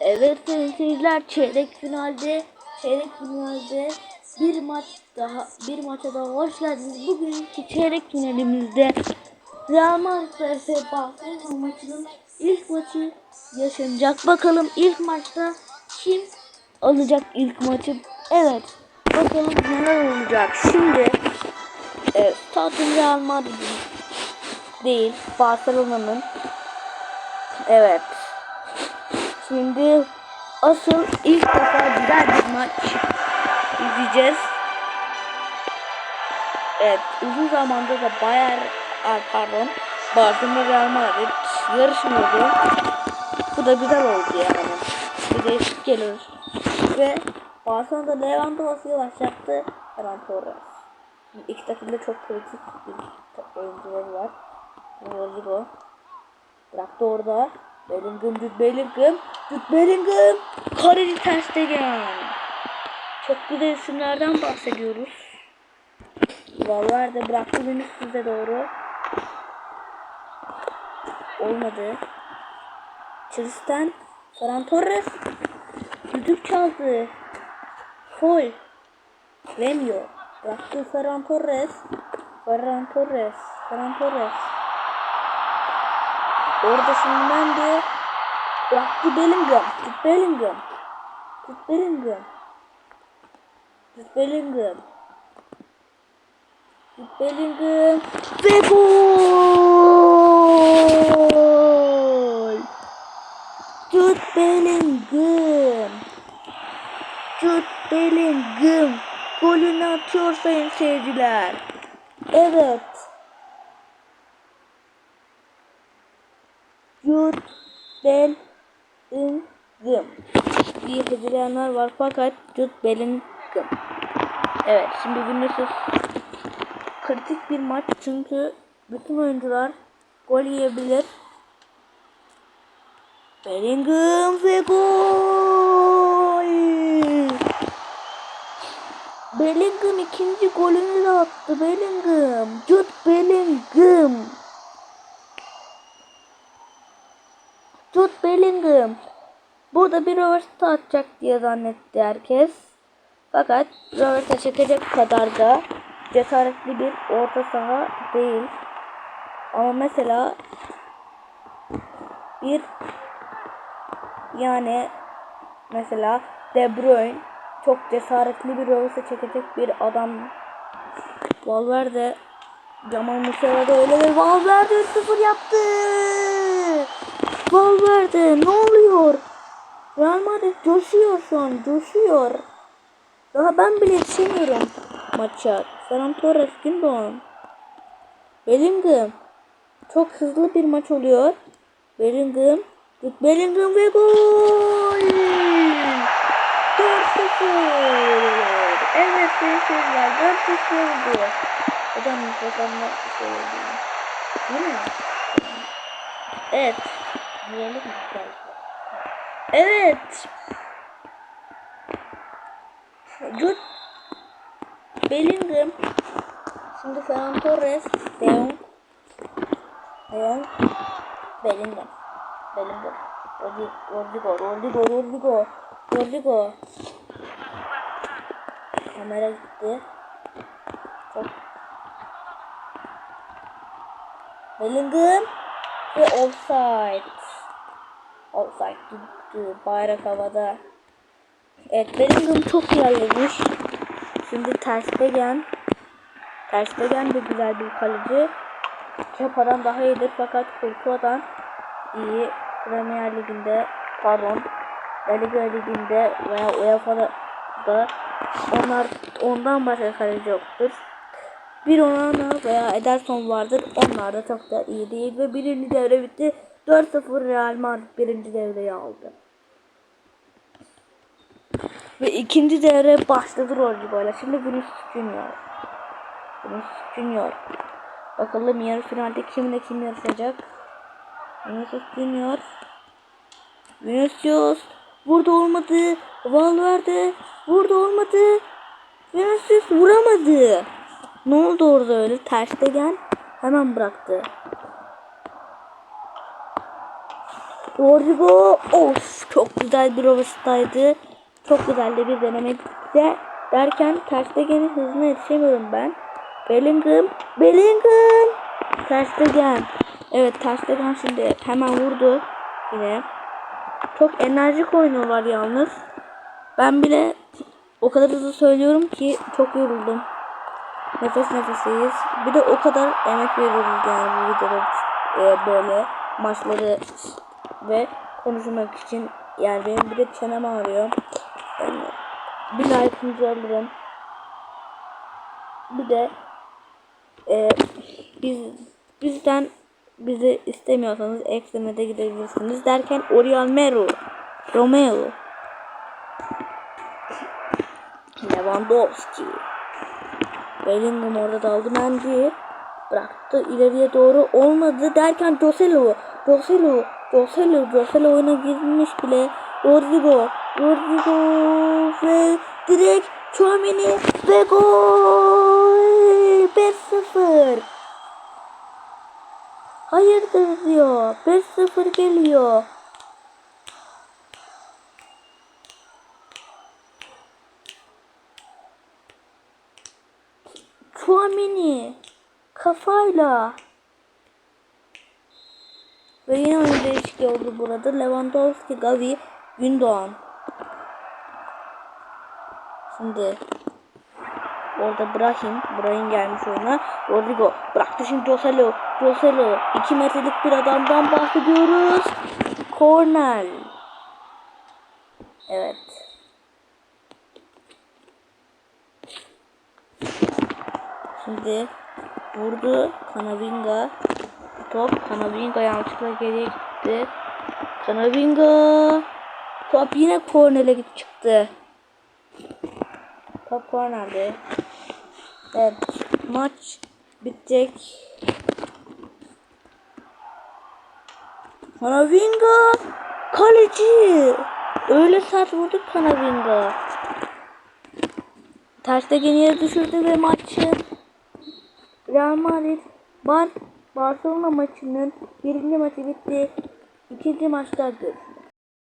Evet seyirciler çeyrek finalde çeyrek finalde bir maç daha bir maça daha hoş geldiniz. Bugünkü çeyrek finalimizde Real Madrid vs Barcelona maçının ilk maçı yaşanacak. Bakalım ilk maçta kim alacak ilk maçı? Evet. Bakalım neler olacak. Şimdi e, Stadyum Real Madrid'in değil Barcelona'nın Evet. Şimdi asıl ilk defa güzel bir maç izleyeceğiz. Evet uzun zamandır da Bayern pardon Barcelona Real Madrid yarışmıyordu. Bu da güzel oldu yani. Bir değişik gelir. Ve Barcelona'da Lewandowski'ye başlattı Ferran Torres. İki takımda çok kritik bir oyuncuları var. Rodrigo. Bıraktı orada. Bellingham, Jude Bellingham. Jude Bellingham. Kaleci Ter Stegen. Çok güzel isimlerden bahsediyoruz. Valverde bıraktı Vinicius'e doğru. Olmadı. Tristan. Ferran Torres. Düdük çaldı. Foul. Vermiyor. Bıraktı Ferran Torres. Ferran Torres. Ferran Torres. Orada şimdi ben de bıraktı Bellingham. Tut Bellingham. Tut Bellingham. Tut Bellingham. Tut Bellingham. Ve gol. Tut Bellingham. Tut Bellingham. Golünü atıyor sayın seyirciler. Evet. Jude Bellingham diye hediyeler var fakat Jude Bellingham. Evet şimdi Vinicius kritik bir maç çünkü bütün oyuncular gol yiyebilir. Bellingham ve gol. Bellingham ikinci golünü de attı. Bellingham. Jude Bellingham. Jude Bellingham. Burada bir röversata atacak diye zannetti herkes. Fakat röversata çekecek kadar da cesaretli bir orta saha değil. Ama mesela bir yani mesela De Bruyne çok cesaretli bir röversata çekecek bir adam. Valverde Jamal Musiala da öyle ve Valverde 3-0 yaptı. Valverde ne oluyor? Real Madrid coşuyor şu an coşuyor. Daha ben bile yetişemiyorum maça. Ferran Torres Gündoğan. Bellingham. Çok hızlı bir maç oluyor. Bellingham. Bellingham ve gol. 4-0. Evet seyirciler 4-0 oldu. Hocam mikrofonla şey oldu. Değil mi? Evet. Evet. Jude Bellingham. Şimdi Ferran Torres. De Jong. De Jong. Bellingham. Bellingham. Rodrigo. Rodrigo. Rodrigo. Rodrigo. Kamera gitti. Çok. Bellingham. Ve offside. Offside gitti. Bayrak havada. Evet Bellingham çok ilerlemiş. Şimdi Terstegen. Terstegen de güzel bir kaleci. Kepa'dan daha iyidir fakat Courtois'dan iyi. Premier Ligi'nde pardon La Ligi'nde veya UEFA'da da onlar ondan başka kaleci yoktur. Bir Onana veya Ederson vardır. Onlar da çok da iyi değil ve birinci devre bitti. 4-0 Real Madrid birinci devreyi aldı. Ve ikinci devre başladı Rodrigo'yla. Şimdi Vinicius Junior. Vinicius Junior. Bakalım yarı finalde kimle kim yarışacak. Vinicius Junior. Vinicius. Burada olmadı. Valverde. Burada olmadı. Vinicius vuramadı. Ne oldu orada öyle? Terste gel. Hemen bıraktı. Rodrigo of çok güzel bir overstaydı. Çok güzel de bir deneme de derken Terstegen'in hızına yetişemiyorum ben. Bellingham, Bellingham, Terstegen. Evet Terstegen şimdi hemen vurdu yine. Çok enerjik oynuyorlar yalnız. Ben bile o kadar hızlı söylüyorum ki çok yoruldum. Nefes nefeseyiz. Bir de o kadar emek veriyoruz yani bu videoda e, böyle maçları ve konuşmak için yani benim bir de çenem ağrıyor. Yani bir like'ınızı alırım. Bir de e, biz bizden bizi istemiyorsanız ekstremede gidebilirsiniz derken Oriol Mero Romeo Lewandowski Bellingham orada daldı. Mendy bıraktı. İleriye doğru olmadı derken Joselu Joselu Joselu Joselu oyuna girmiş bile. Rodrigo Rodrigo ve direkt Chouameni ve gol! 5-0 Hayırdır diyor. 5-0 geliyor Chouameni kafayla ve yine oyun değişikliği oldu burada. Lewandowski, Gavi, Gündoğan. Şimdi orada Brahim, Brahim gelmiş oyuna. Rodrigo bıraktı şimdi Joselu. Joselu 2 metrelik bir adamdan bahsediyoruz. Cornel. Evet. Şimdi vurdu Kanavinga. Top Kanavinga yanlışlıkla geriye gitti. Kanavinga. Top yine kornere git çıktı. Top kornerde. Evet maç bitecek. Kanavinga kaleci. Öyle sert vurdu Kanavinga. Terste geriye düşürdü ve maçı Real Madrid Bar Barcelona maçının birinci maçı bitti. İkinci maçta görüşürüz.